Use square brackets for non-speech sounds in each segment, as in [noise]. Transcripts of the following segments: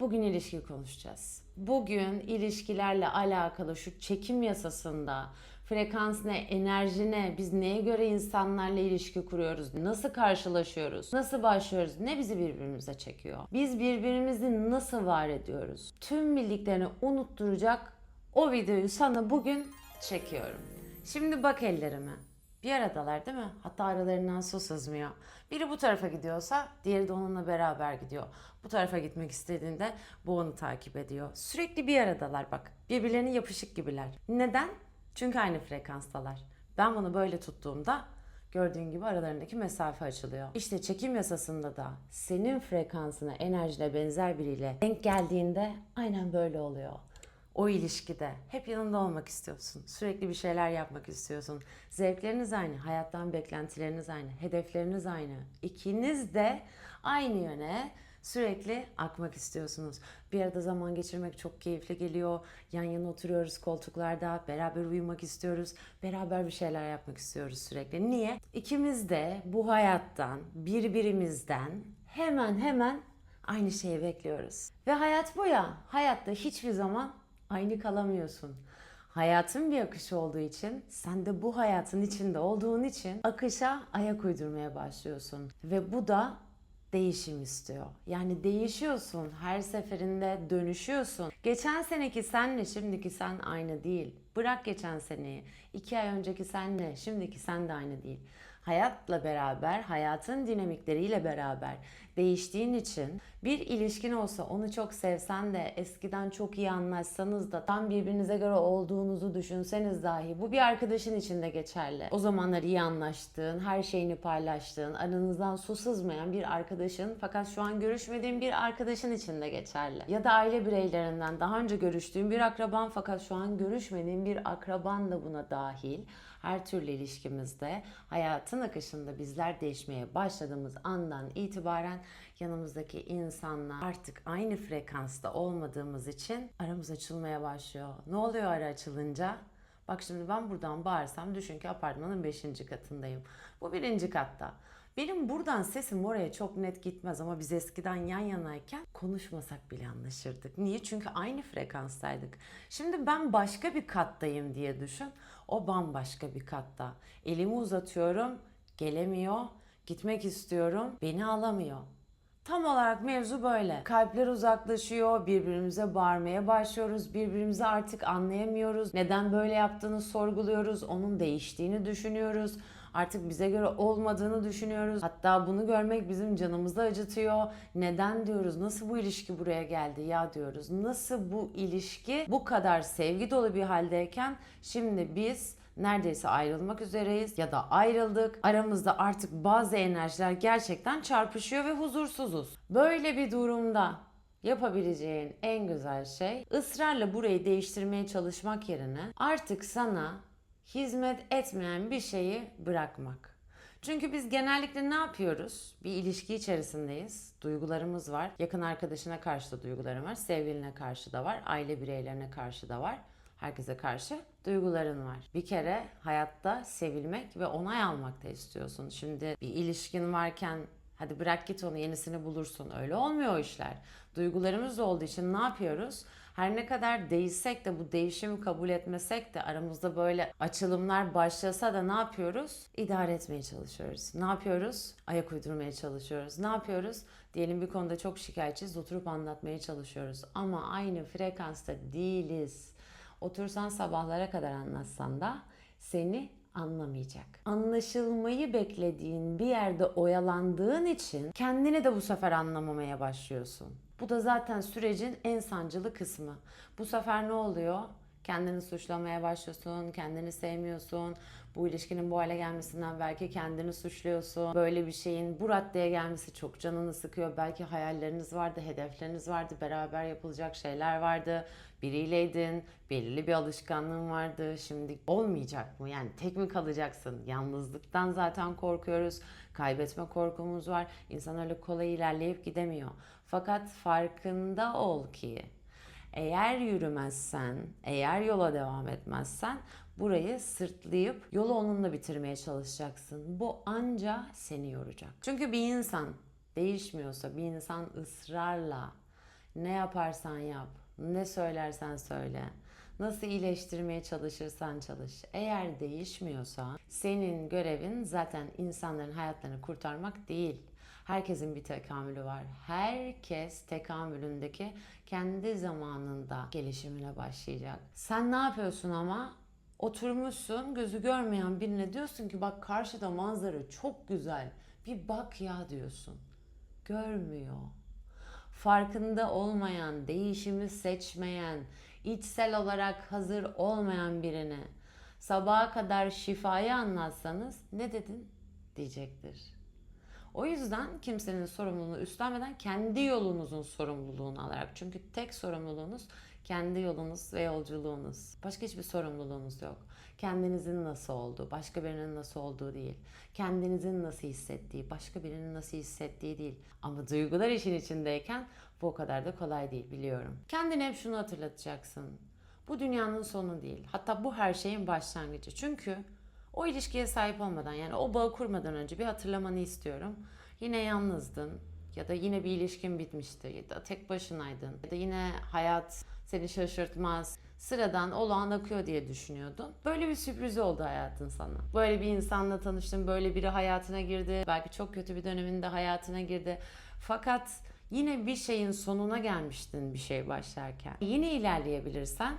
Bugün ilişki konuşacağız. Bugün ilişkilerle alakalı şu çekim yasasında frekans ne, enerji ne, biz neye göre insanlarla ilişki kuruyoruz, nasıl karşılaşıyoruz, nasıl başlıyoruz, ne bizi birbirimize çekiyor, biz birbirimizi nasıl var ediyoruz, tüm bildiklerini unutturacak o videoyu sana bugün çekiyorum. Şimdi bak ellerime. Bir aradalar değil mi? Hatta aralarından su sızmıyor. Biri bu tarafa gidiyorsa diğeri de onunla beraber gidiyor. Bu tarafa gitmek istediğinde bu onu takip ediyor. Sürekli bir aradalar bak. Birbirlerine yapışık gibiler. Neden? Çünkü aynı frekanstalar. Ben bunu böyle tuttuğumda gördüğün gibi aralarındaki mesafe açılıyor. İşte çekim yasasında da senin frekansına, enerjine benzer biriyle denk geldiğinde aynen böyle oluyor o ilişkide hep yanında olmak istiyorsun. Sürekli bir şeyler yapmak istiyorsun. Zevkleriniz aynı, hayattan beklentileriniz aynı, hedefleriniz aynı. İkiniz de aynı yöne sürekli akmak istiyorsunuz. Bir arada zaman geçirmek çok keyifli geliyor. Yan yana oturuyoruz koltuklarda, beraber uyumak istiyoruz. Beraber bir şeyler yapmak istiyoruz sürekli. Niye? İkimiz de bu hayattan, birbirimizden hemen hemen aynı şeyi bekliyoruz. Ve hayat bu ya. Hayatta hiçbir zaman aynı kalamıyorsun. Hayatın bir akışı olduğu için sen de bu hayatın içinde olduğun için akışa ayak uydurmaya başlıyorsun. Ve bu da değişim istiyor. Yani değişiyorsun. Her seferinde dönüşüyorsun. Geçen seneki senle şimdiki sen aynı değil. Bırak geçen seneyi. iki ay önceki senle şimdiki sen de aynı değil. Hayatla beraber, hayatın dinamikleriyle beraber değiştiğin için bir ilişkin olsa onu çok sevsen de eskiden çok iyi anlaşsanız da tam birbirinize göre olduğunuzu düşünseniz dahi bu bir arkadaşın için de geçerli. O zamanlar iyi anlaştığın, her şeyini paylaştığın, aranızdan su sızmayan bir arkadaşın fakat şu an görüşmediğin bir arkadaşın için de geçerli. Ya da aile bireylerinden daha önce görüştüğün bir akraban fakat şu an görüşmediğin bir akraban da buna dahil. Her türlü ilişkimizde hayatın akışında bizler değişmeye başladığımız andan itibaren yanımızdaki insanlar artık aynı frekansta olmadığımız için aramız açılmaya başlıyor. Ne oluyor ara açılınca? Bak şimdi ben buradan bağırsam düşün ki apartmanın 5. katındayım. Bu birinci katta. Benim buradan sesim oraya çok net gitmez ama biz eskiden yan yanayken konuşmasak bile anlaşırdık. Niye? Çünkü aynı frekanstaydık. Şimdi ben başka bir kattayım diye düşün. O bambaşka bir katta. Elimi uzatıyorum, gelemiyor. Gitmek istiyorum, beni alamıyor. Tam olarak mevzu böyle. Kalpler uzaklaşıyor, birbirimize bağırmaya başlıyoruz, birbirimizi artık anlayamıyoruz. Neden böyle yaptığını sorguluyoruz, onun değiştiğini düşünüyoruz. Artık bize göre olmadığını düşünüyoruz. Hatta bunu görmek bizim canımızı acıtıyor. Neden diyoruz? Nasıl bu ilişki buraya geldi ya diyoruz. Nasıl bu ilişki bu kadar sevgi dolu bir haldeyken şimdi biz neredeyse ayrılmak üzereyiz ya da ayrıldık. Aramızda artık bazı enerjiler gerçekten çarpışıyor ve huzursuzuz. Böyle bir durumda yapabileceğin en güzel şey ısrarla burayı değiştirmeye çalışmak yerine artık sana hizmet etmeyen bir şeyi bırakmak. Çünkü biz genellikle ne yapıyoruz? Bir ilişki içerisindeyiz. Duygularımız var. Yakın arkadaşına karşı da duyguların var. Sevgiline karşı da var. Aile bireylerine karşı da var. Herkese karşı duyguların var. Bir kere hayatta sevilmek ve onay almak da istiyorsun. Şimdi bir ilişkin varken hadi bırak git onu yenisini bulursun. Öyle olmuyor o işler. Duygularımız olduğu için ne yapıyoruz? Her ne kadar değişsek de bu değişimi kabul etmesek de aramızda böyle açılımlar başlasa da ne yapıyoruz? İdare etmeye çalışıyoruz. Ne yapıyoruz? Ayak uydurmaya çalışıyoruz. Ne yapıyoruz? Diyelim bir konuda çok şikayetçiyiz oturup anlatmaya çalışıyoruz. Ama aynı frekansta değiliz. Otursan sabahlara kadar anlatsan da seni anlamayacak. Anlaşılmayı beklediğin bir yerde oyalandığın için kendini de bu sefer anlamamaya başlıyorsun. Bu da zaten sürecin en sancılı kısmı. Bu sefer ne oluyor? Kendini suçlamaya başlıyorsun, kendini sevmiyorsun. Bu ilişkinin bu hale gelmesinden belki kendini suçluyorsun. Böyle bir şeyin bu raddeye gelmesi çok canını sıkıyor. Belki hayalleriniz vardı, hedefleriniz vardı, beraber yapılacak şeyler vardı. Biriyleydin, belirli bir alışkanlığın vardı. Şimdi olmayacak mı? Yani tek mi kalacaksın? Yalnızlıktan zaten korkuyoruz. Kaybetme korkumuz var. İnsan öyle kolay ilerleyip gidemiyor. Fakat farkında ol ki eğer yürümezsen, eğer yola devam etmezsen burayı sırtlayıp yolu onunla bitirmeye çalışacaksın. Bu anca seni yoracak. Çünkü bir insan değişmiyorsa, bir insan ısrarla Ne yaparsan yap, ne söylersen söyle, nasıl iyileştirmeye çalışırsan çalış. Eğer değişmiyorsa senin görevin zaten insanların hayatlarını kurtarmak değil. Herkesin bir tekamülü var. Herkes tekamülündeki kendi zamanında gelişimine başlayacak. Sen ne yapıyorsun ama? Oturmuşsun gözü görmeyen birine diyorsun ki bak karşıda manzara çok güzel. Bir bak ya diyorsun. Görmüyor. Farkında olmayan, değişimi seçmeyen, içsel olarak hazır olmayan birine sabaha kadar şifayı anlatsanız ne dedin diyecektir. O yüzden kimsenin sorumluluğunu üstlenmeden kendi yolunuzun sorumluluğunu alarak. Çünkü tek sorumluluğunuz kendi yolunuz ve yolculuğunuz. Başka hiçbir sorumluluğunuz yok. Kendinizin nasıl olduğu, başka birinin nasıl olduğu değil. Kendinizin nasıl hissettiği, başka birinin nasıl hissettiği değil. Ama duygular işin içindeyken bu o kadar da kolay değil biliyorum. Kendine hep şunu hatırlatacaksın. Bu dünyanın sonu değil. Hatta bu her şeyin başlangıcı. Çünkü o ilişkiye sahip olmadan yani o bağı kurmadan önce bir hatırlamanı istiyorum. Yine yalnızdın ya da yine bir ilişkin bitmişti ya da tek başınaydın ya da yine hayat seni şaşırtmaz. Sıradan olağan akıyor diye düşünüyordun. Böyle bir sürpriz oldu hayatın sana. Böyle bir insanla tanıştın, böyle biri hayatına girdi. Belki çok kötü bir döneminde hayatına girdi. Fakat yine bir şeyin sonuna gelmiştin bir şey başlarken. Yine ilerleyebilirsen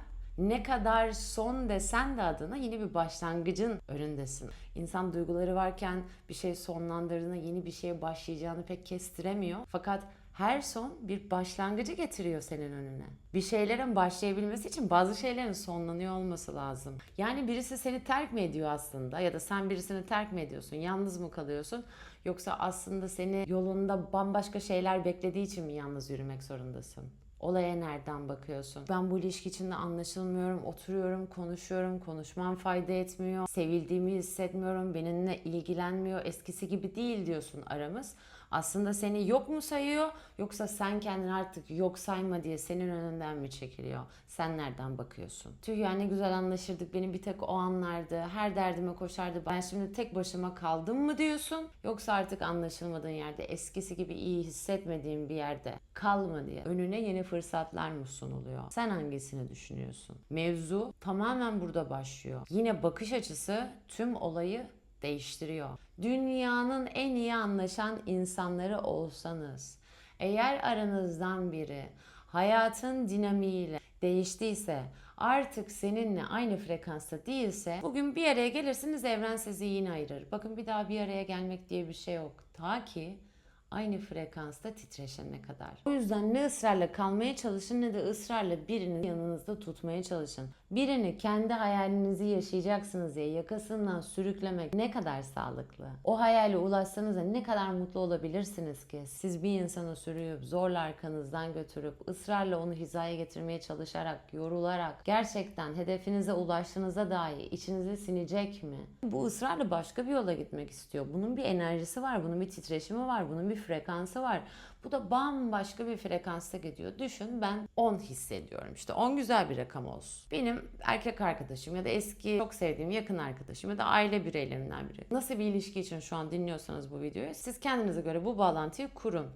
ne kadar son desen de adına yine bir başlangıcın önündesin. İnsan duyguları varken bir şey sonlandırdığında yeni bir şeye başlayacağını pek kestiremiyor. Fakat her son bir başlangıcı getiriyor senin önüne. Bir şeylerin başlayabilmesi için bazı şeylerin sonlanıyor olması lazım. Yani birisi seni terk mi ediyor aslında ya da sen birisini terk mi ediyorsun? Yalnız mı kalıyorsun? Yoksa aslında seni yolunda bambaşka şeyler beklediği için mi yalnız yürümek zorundasın? Olaya nereden bakıyorsun? Ben bu ilişki içinde anlaşılmıyorum, oturuyorum, konuşuyorum, konuşmam fayda etmiyor, sevildiğimi hissetmiyorum, benimle ilgilenmiyor, eskisi gibi değil diyorsun aramız. Aslında seni yok mu sayıyor yoksa sen kendini artık yok sayma diye senin önünden mi çekiliyor? Sen nereden bakıyorsun? Tüh ya ne güzel anlaşırdık beni bir tek o anlardı. Her derdime koşardı. Ben şimdi tek başıma kaldım mı diyorsun? Yoksa artık anlaşılmadığın yerde eskisi gibi iyi hissetmediğin bir yerde kalma diye önüne yeni fırsatlar mı sunuluyor? Sen hangisini düşünüyorsun? Mevzu tamamen burada başlıyor. Yine bakış açısı tüm olayı değiştiriyor. Dünyanın en iyi anlaşan insanları olsanız, eğer aranızdan biri hayatın dinamiğiyle değiştiyse, artık seninle aynı frekansta değilse, bugün bir araya gelirsiniz evren sizi yine ayırır. Bakın bir daha bir araya gelmek diye bir şey yok. Ta ki aynı frekansta titreşene kadar. O yüzden ne ısrarla kalmaya çalışın ne de ısrarla birini yanınızda tutmaya çalışın. Birini kendi hayalinizi yaşayacaksınız diye yakasından sürüklemek ne kadar sağlıklı? O hayale ulaşsanız da ne kadar mutlu olabilirsiniz ki? Siz bir insanı sürüyüp zorla arkanızdan götürüp ısrarla onu hizaya getirmeye çalışarak, yorularak gerçekten hedefinize ulaştığınızda dahi içinizi sinecek mi? Bu ısrarla başka bir yola gitmek istiyor. Bunun bir enerjisi var, bunun bir titreşimi var, bunun bir frekansı var. Bu da bambaşka bir frekansta gidiyor. Düşün ben 10 hissediyorum. İşte 10 güzel bir rakam olsun. Benim erkek arkadaşım ya da eski çok sevdiğim yakın arkadaşım ya da aile bireylerinden biri. Nasıl bir ilişki için şu an dinliyorsanız bu videoyu siz kendinize göre bu bağlantıyı kurun.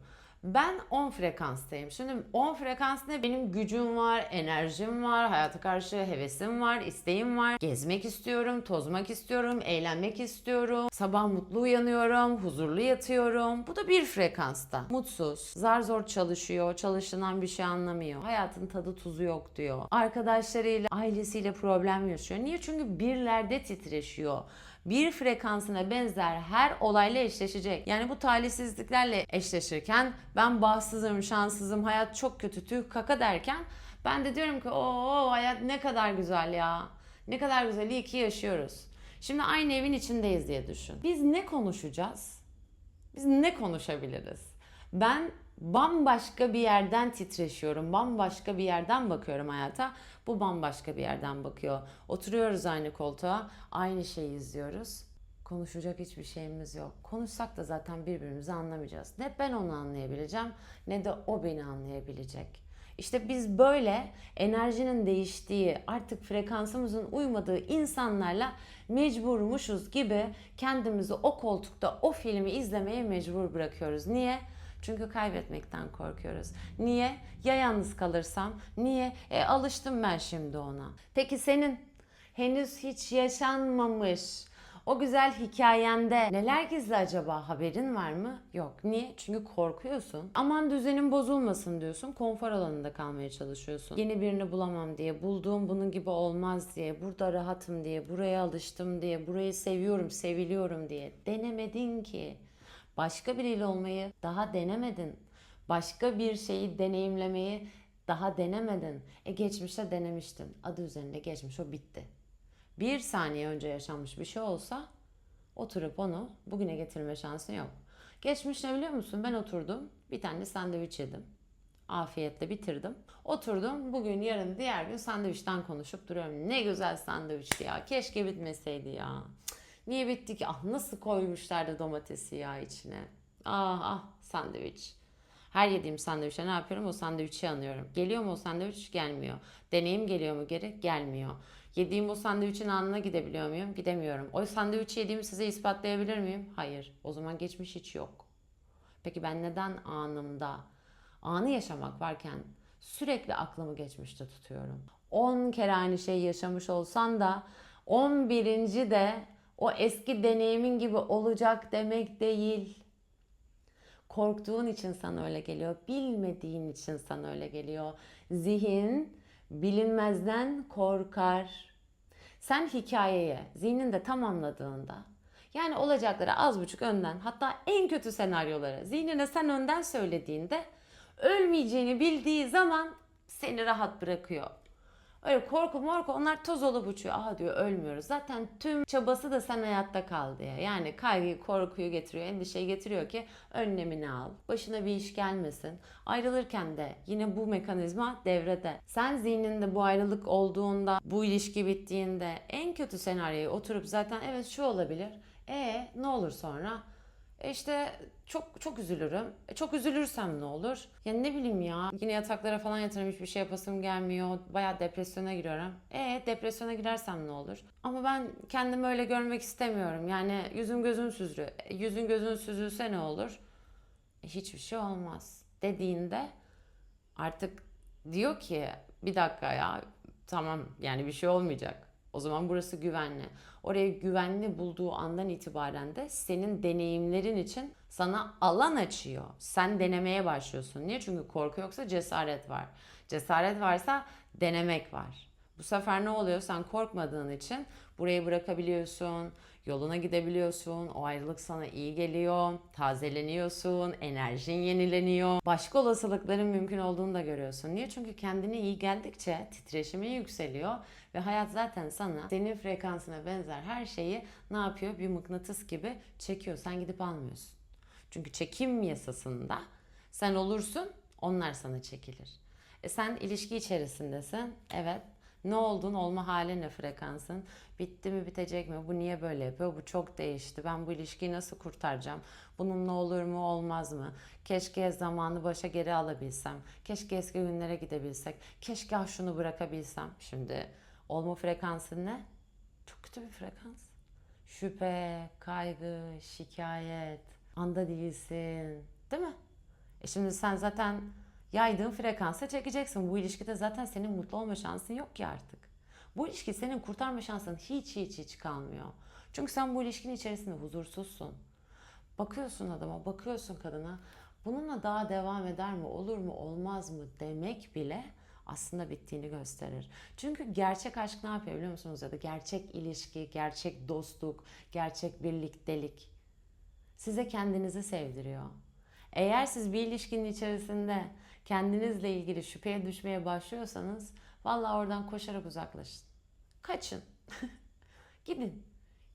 Ben 10 frekanstayım. Şimdi 10 frekans ne? Benim gücüm var, enerjim var, hayata karşı hevesim var, isteğim var. Gezmek istiyorum, tozmak istiyorum, eğlenmek istiyorum. Sabah mutlu uyanıyorum, huzurlu yatıyorum. Bu da bir frekansta. Mutsuz, zar zor çalışıyor, çalışılan bir şey anlamıyor. Hayatın tadı tuzu yok diyor. Arkadaşlarıyla, ailesiyle problem yaşıyor. Niye? Çünkü birlerde titreşiyor bir frekansına benzer her olayla eşleşecek. Yani bu talihsizliklerle eşleşirken ben bahtsızım, şanssızım, hayat çok kötü, tüh kaka derken ben de diyorum ki o hayat ne kadar güzel ya. Ne kadar güzel, iyi ki yaşıyoruz. Şimdi aynı evin içindeyiz diye düşün. Biz ne konuşacağız? Biz ne konuşabiliriz? Ben bambaşka bir yerden titreşiyorum. Bambaşka bir yerden bakıyorum hayata. Bu bambaşka bir yerden bakıyor. Oturuyoruz aynı koltuğa, aynı şeyi izliyoruz. Konuşacak hiçbir şeyimiz yok. Konuşsak da zaten birbirimizi anlamayacağız. Ne ben onu anlayabileceğim ne de o beni anlayabilecek. İşte biz böyle enerjinin değiştiği, artık frekansımızın uymadığı insanlarla mecburmuşuz gibi kendimizi o koltukta o filmi izlemeye mecbur bırakıyoruz. Niye? Çünkü kaybetmekten korkuyoruz. Niye? Ya yalnız kalırsam? Niye? E alıştım ben şimdi ona. Peki senin henüz hiç yaşanmamış o güzel hikayende neler gizli acaba haberin var mı? Yok. Niye? Çünkü korkuyorsun. Aman düzenim bozulmasın diyorsun. Konfor alanında kalmaya çalışıyorsun. Yeni birini bulamam diye, bulduğum bunun gibi olmaz diye, burada rahatım diye, buraya alıştım diye, burayı seviyorum, seviliyorum diye. Denemedin ki. Başka biriyle olmayı daha denemedin. Başka bir şeyi deneyimlemeyi daha denemedin. E geçmişte denemiştin. Adı üzerinde geçmiş o bitti bir saniye önce yaşanmış bir şey olsa oturup onu bugüne getirme şansın yok. Geçmiş ne biliyor musun? Ben oturdum bir tane sandviç yedim. Afiyetle bitirdim. Oturdum bugün yarın diğer gün sandviçten konuşup duruyorum. Ne güzel sandviçti ya. Keşke bitmeseydi ya. Niye bitti ki? Ah nasıl koymuşlardı domatesi ya içine. Ah ah sandviç. Her yediğim sandviçte ne yapıyorum? O sandviçi anıyorum. Geliyor mu o sandviç? Gelmiyor. Deneyim geliyor mu geri? Gelmiyor. Yediğim o sandviçin anına gidebiliyor muyum? Gidemiyorum. O sandviçi yediğimi size ispatlayabilir miyim? Hayır. O zaman geçmiş hiç yok. Peki ben neden anımda, anı yaşamak varken sürekli aklımı geçmişte tutuyorum? 10 kere aynı şeyi yaşamış olsan da 11. de o eski deneyimin gibi olacak demek değil. Korktuğun için sana öyle geliyor. Bilmediğin için sana öyle geliyor. Zihin bilinmezden korkar. Sen hikayeye zihninde tamamladığında yani olacakları az buçuk önden hatta en kötü senaryoları zihnine sen önden söylediğinde ölmeyeceğini bildiği zaman seni rahat bırakıyor. Öyle korku morku onlar toz olup uçuyor. Aha diyor ölmüyoruz. Zaten tüm çabası da sen hayatta kal diye. Yani kaygıyı, korkuyu getiriyor, endişeyi getiriyor ki önlemini al. Başına bir iş gelmesin. Ayrılırken de yine bu mekanizma devrede. Sen zihninde bu ayrılık olduğunda, bu ilişki bittiğinde en kötü senaryoyu oturup zaten evet şu olabilir. E ne olur sonra? E işte çok çok üzülürüm. E çok üzülürsem ne olur? Ya ne bileyim ya. Yine yataklara falan yatırım hiçbir şey yapasım gelmiyor. Bayağı depresyona giriyorum. E depresyona girersem ne olur? Ama ben kendimi öyle görmek istemiyorum. Yani yüzüm gözüm süzülür. E, yüzün gözün süzülse ne olur? E, hiçbir şey olmaz. Dediğinde artık diyor ki bir dakika ya tamam yani bir şey olmayacak. O zaman burası güvenli. Oraya güvenli bulduğu andan itibaren de senin deneyimlerin için sana alan açıyor. Sen denemeye başlıyorsun. Niye? Çünkü korku yoksa cesaret var. Cesaret varsa denemek var. Bu sefer ne oluyor? Sen korkmadığın için burayı bırakabiliyorsun, yoluna gidebiliyorsun, o ayrılık sana iyi geliyor, tazeleniyorsun, enerjin yenileniyor. Başka olasılıkların mümkün olduğunu da görüyorsun. Niye? Çünkü kendine iyi geldikçe titreşimin yükseliyor ve hayat zaten sana senin frekansına benzer her şeyi ne yapıyor? Bir mıknatıs gibi çekiyor. Sen gidip almıyorsun. Çünkü çekim yasasında sen olursun, onlar sana çekilir. E sen ilişki içerisindesin. Evet. Ne oldun? Olma hali ne frekansın? Bitti mi bitecek mi? Bu niye böyle yapıyor? Bu çok değişti. Ben bu ilişkiyi nasıl kurtaracağım? Bunun ne olur mu olmaz mı? Keşke zamanı başa geri alabilsem. Keşke eski günlere gidebilsek. Keşke ah şunu bırakabilsem. Şimdi olma frekansın ne? Çok kötü bir frekans. Şüphe, kaygı, şikayet, anda değilsin. Değil mi? E şimdi sen zaten yaydığın frekansa çekeceksin. Bu ilişkide zaten senin mutlu olma şansın yok ki artık. Bu ilişki senin kurtarma şansın hiç hiç hiç kalmıyor. Çünkü sen bu ilişkinin içerisinde huzursuzsun. Bakıyorsun adama, bakıyorsun kadına. Bununla daha devam eder mi, olur mu, olmaz mı demek bile aslında bittiğini gösterir. Çünkü gerçek aşk ne yapıyor biliyor musunuz? Ya da gerçek ilişki, gerçek dostluk, gerçek birliktelik size kendinizi sevdiriyor. Eğer siz bir ilişkinin içerisinde kendinizle ilgili şüpheye düşmeye başlıyorsanız vallahi oradan koşarak uzaklaşın. Kaçın. [laughs] Gidin.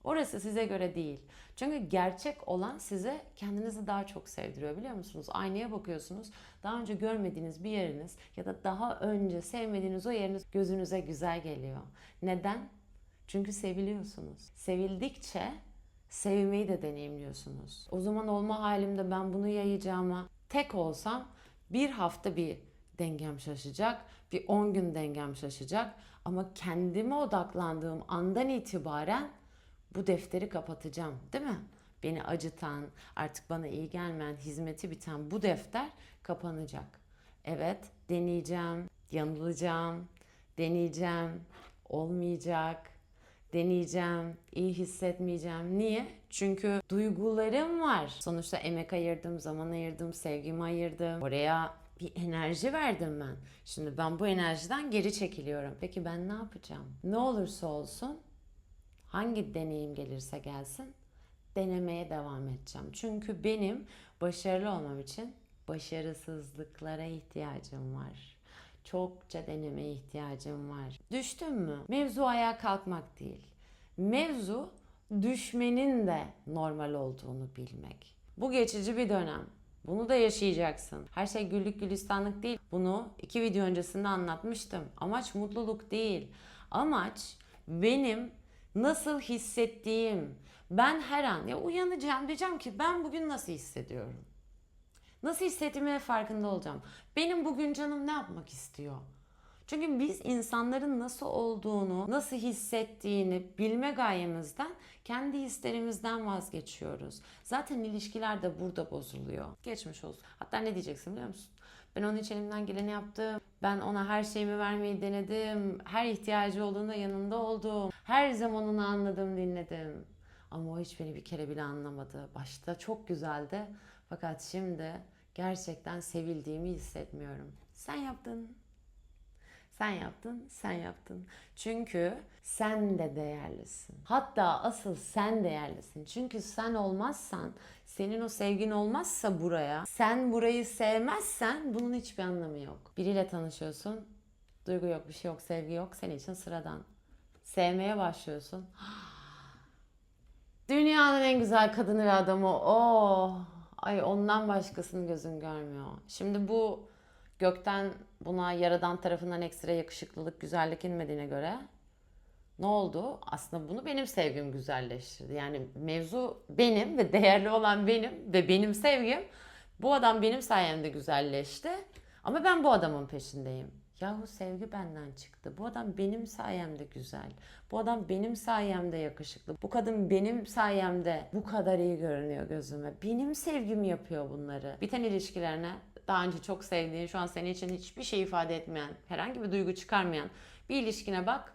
Orası size göre değil. Çünkü gerçek olan size kendinizi daha çok sevdiriyor biliyor musunuz? Aynaya bakıyorsunuz. Daha önce görmediğiniz bir yeriniz ya da daha önce sevmediğiniz o yeriniz gözünüze güzel geliyor. Neden? Çünkü seviliyorsunuz. Sevildikçe sevmeyi de deneyimliyorsunuz. O zaman olma halimde ben bunu yayacağıma tek olsam bir hafta bir dengem şaşacak, bir 10 gün dengem şaşacak ama kendime odaklandığım andan itibaren bu defteri kapatacağım, değil mi? beni acıtan, artık bana iyi gelmeyen, hizmeti biten bu defter kapanacak. Evet, deneyeceğim, yanılacağım, deneyeceğim, olmayacak, deneyeceğim, iyi hissetmeyeceğim. Niye? Çünkü duygularım var. Sonuçta emek ayırdım, zaman ayırdım, sevgimi ayırdım. Oraya bir enerji verdim ben. Şimdi ben bu enerjiden geri çekiliyorum. Peki ben ne yapacağım? Ne olursa olsun, hangi deneyim gelirse gelsin, denemeye devam edeceğim. Çünkü benim başarılı olmam için başarısızlıklara ihtiyacım var. Çokça denemeye ihtiyacım var. Düştün mü? Mevzu ayağa kalkmak değil. Mevzu düşmenin de normal olduğunu bilmek. Bu geçici bir dönem. Bunu da yaşayacaksın. Her şey güllük gülistanlık değil. Bunu iki video öncesinde anlatmıştım. Amaç mutluluk değil. Amaç benim nasıl hissettiğim. Ben her an ya uyanacağım diyeceğim ki ben bugün nasıl hissediyorum? Nasıl hissettiğime farkında olacağım. Benim bugün canım ne yapmak istiyor? Çünkü biz insanların nasıl olduğunu, nasıl hissettiğini bilme gayemizden kendi hislerimizden vazgeçiyoruz. Zaten ilişkiler de burada bozuluyor. Geçmiş olsun. Hatta ne diyeceksin biliyor musun? Ben onun için elimden geleni yaptım. Ben ona her şeyimi vermeyi denedim. Her ihtiyacı olduğunda yanında oldum. Her zaman onu anladım, dinledim. Ama o hiç beni bir kere bile anlamadı. Başta çok güzeldi. Fakat şimdi gerçekten sevildiğimi hissetmiyorum. Sen yaptın. Sen yaptın, sen yaptın. Çünkü sen de değerlisin. Hatta asıl sen değerlisin. Çünkü sen olmazsan, senin o sevgin olmazsa buraya, sen burayı sevmezsen bunun hiçbir anlamı yok. Biriyle tanışıyorsun, duygu yok, bir şey yok, sevgi yok. Senin için sıradan. Sevmeye başlıyorsun. [gasps] Dünyanın en güzel kadını ve adamı o. Ay ondan başkasını gözün görmüyor. Şimdi bu gökten buna yaradan tarafından ekstra yakışıklılık, güzellik inmediğine göre ne oldu? Aslında bunu benim sevgim güzelleştirdi. Yani mevzu benim ve değerli olan benim ve benim sevgim. Bu adam benim sayemde güzelleşti. Ama ben bu adamın peşindeyim. Yahu sevgi benden çıktı. Bu adam benim sayemde güzel. Bu adam benim sayemde yakışıklı. Bu kadın benim sayemde bu kadar iyi görünüyor gözüme. Benim sevgim yapıyor bunları. Biten ilişkilerine daha önce çok sevdiğin, şu an senin için hiçbir şey ifade etmeyen, herhangi bir duygu çıkarmayan bir ilişkine bak.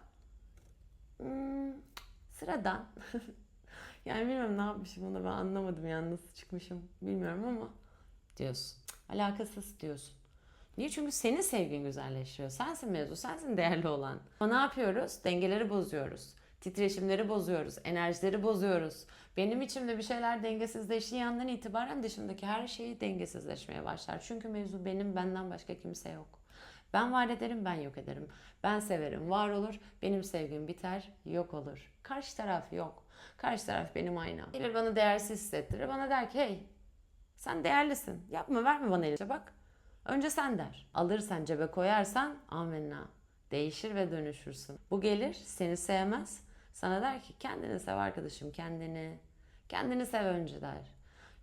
Hmm, sıradan. [laughs] yani bilmiyorum ne yapmışım onu ben anlamadım yani nasıl çıkmışım bilmiyorum ama diyorsun. Alakasız diyorsun. Niye? Çünkü senin sevgin güzelleşiyor. Sensin mevzu, sensin değerli olan. Ama ne yapıyoruz? Dengeleri bozuyoruz. Titreşimleri bozuyoruz. Enerjileri bozuyoruz. Benim içimde bir şeyler dengesizleştiği yandan itibaren dışımdaki her şey dengesizleşmeye başlar. Çünkü mevzu benim, benden başka kimse yok. Ben var ederim, ben yok ederim. Ben severim, var olur. Benim sevgim biter, yok olur. Karşı taraf yok. Karşı taraf benim aynam. Gelir bana değersiz hissettirir. Bana der ki hey sen değerlisin. Yapma verme bana elini. Bak Önce sen der. Alırsan cebe koyarsan amenna. Değişir ve dönüşürsün. Bu gelir seni sevmez. Sana der ki kendini sev arkadaşım kendini. Kendini sev önce der.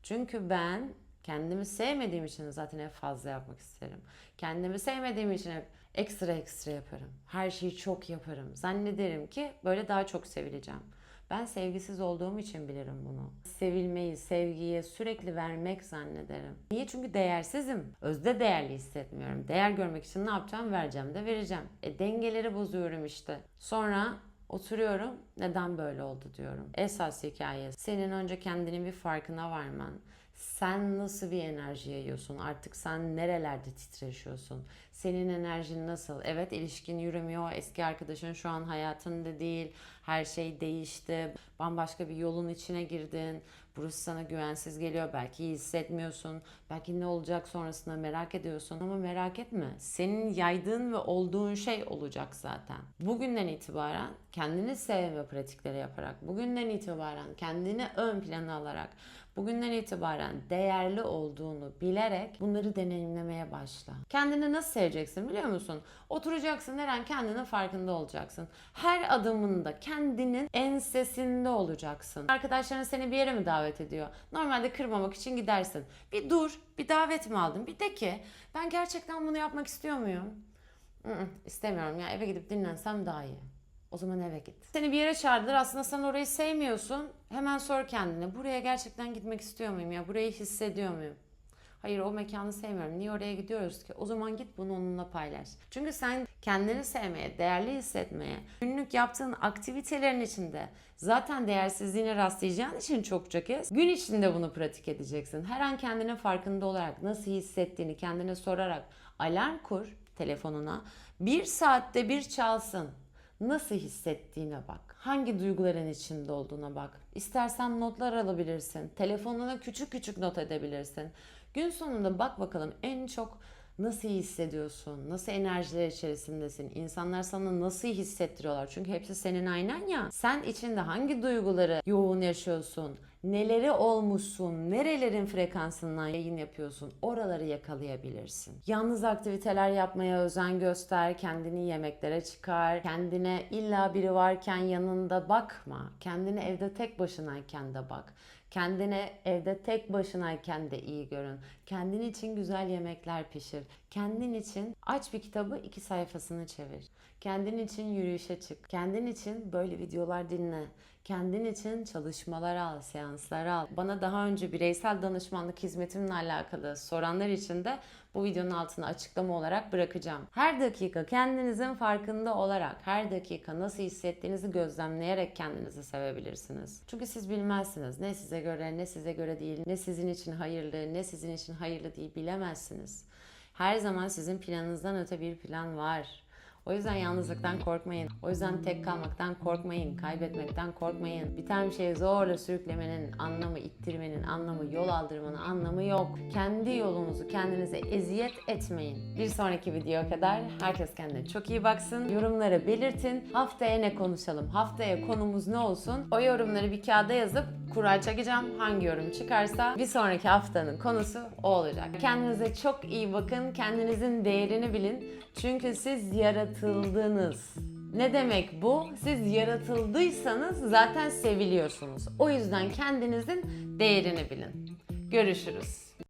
Çünkü ben kendimi sevmediğim için zaten hep fazla yapmak isterim. Kendimi sevmediğim için hep ekstra ekstra yaparım. Her şeyi çok yaparım. Zannederim ki böyle daha çok sevileceğim. Ben sevgisiz olduğum için bilirim bunu. Sevilmeyi, sevgiyi sürekli vermek zannederim. Niye? Çünkü değersizim. Özde değerli hissetmiyorum. Değer görmek için ne yapacağım? Vereceğim de vereceğim. E dengeleri bozuyorum işte. Sonra oturuyorum. Neden böyle oldu diyorum. Esas hikaye senin önce kendinin bir farkına varman. Sen nasıl bir enerji yayıyorsun? Artık sen nerelerde titreşiyorsun? Senin enerjin nasıl? Evet ilişkin yürümüyor. Eski arkadaşın şu an hayatında değil. Her şey değişti. Bambaşka bir yolun içine girdin. Burası sana güvensiz geliyor. Belki iyi hissetmiyorsun. Belki ne olacak sonrasında merak ediyorsun. Ama merak etme. Senin yaydığın ve olduğun şey olacak zaten. Bugünden itibaren kendini sevme pratikleri yaparak, bugünden itibaren kendini ön plana alarak, bugünden itibaren değerli olduğunu bilerek bunları deneyimlemeye başla. Kendini nasıl seveceksin biliyor musun? Oturacaksın her an kendinin farkında olacaksın. Her adımında kendinin ensesinde olacaksın. Arkadaşların seni bir yere mi davet ediyor? Normalde kırmamak için gidersin. Bir dur, bir davet mi aldın? Bir de ki ben gerçekten bunu yapmak istiyor muyum? Mm, istemiyorum ya eve gidip dinlensem daha iyi. O zaman eve git. Seni bir yere çağırdılar aslında sen orayı sevmiyorsun. Hemen sor kendine buraya gerçekten gitmek istiyor muyum ya? Burayı hissediyor muyum? Hayır o mekanı sevmiyorum. Niye oraya gidiyoruz ki? O zaman git bunu onunla paylaş. Çünkü sen kendini sevmeye, değerli hissetmeye, günlük yaptığın aktivitelerin içinde zaten değersizliğine rastlayacağın için çokça kez gün içinde bunu pratik edeceksin. Her an kendine farkında olarak nasıl hissettiğini kendine sorarak alarm kur telefonuna. Bir saatte bir çalsın. Nasıl hissettiğine bak. Hangi duyguların içinde olduğuna bak. İstersen notlar alabilirsin. Telefonuna küçük küçük not edebilirsin. Gün sonunda bak bakalım en çok nasıl hissediyorsun? Nasıl enerjiler içerisindesin? İnsanlar sana nasıl hissettiriyorlar? Çünkü hepsi senin aynen ya. Sen içinde hangi duyguları yoğun yaşıyorsun? Neleri olmuşsun? Nerelerin frekansından yayın yapıyorsun? Oraları yakalayabilirsin. Yalnız aktiviteler yapmaya özen göster. Kendini yemeklere çıkar. Kendine illa biri varken yanında bakma. Kendine evde tek başınayken de bak. Kendine evde tek başınayken de iyi görün. Kendin için güzel yemekler pişir. Kendin için aç bir kitabı iki sayfasını çevir. Kendin için yürüyüşe çık. Kendin için böyle videolar dinle. Kendin için çalışmalar al, seanslar al. Bana daha önce bireysel danışmanlık hizmetimle alakalı soranlar için de bu videonun altına açıklama olarak bırakacağım. Her dakika kendinizin farkında olarak, her dakika nasıl hissettiğinizi gözlemleyerek kendinizi sevebilirsiniz. Çünkü siz bilmezsiniz. Ne size göre, ne size göre değil, ne sizin için hayırlı, ne sizin için hayırlı değil bilemezsiniz. Her zaman sizin planınızdan öte bir plan var. O yüzden yalnızlıktan korkmayın. O yüzden tek kalmaktan korkmayın. Kaybetmekten korkmayın. Biten bir şeye zorla sürüklemenin anlamı, ittirmenin anlamı, yol aldırmanın anlamı yok. Kendi yolunuzu kendinize eziyet etmeyin. Bir sonraki videoya kadar herkes kendine çok iyi baksın. Yorumlara belirtin. Haftaya ne konuşalım? Haftaya konumuz ne olsun? O yorumları bir kağıda yazıp kura çekeceğim. Hangi yorum çıkarsa bir sonraki haftanın konusu o olacak. Kendinize çok iyi bakın. Kendinizin değerini bilin. Çünkü siz yaratıldınız. Ne demek bu? Siz yaratıldıysanız zaten seviliyorsunuz. O yüzden kendinizin değerini bilin. Görüşürüz.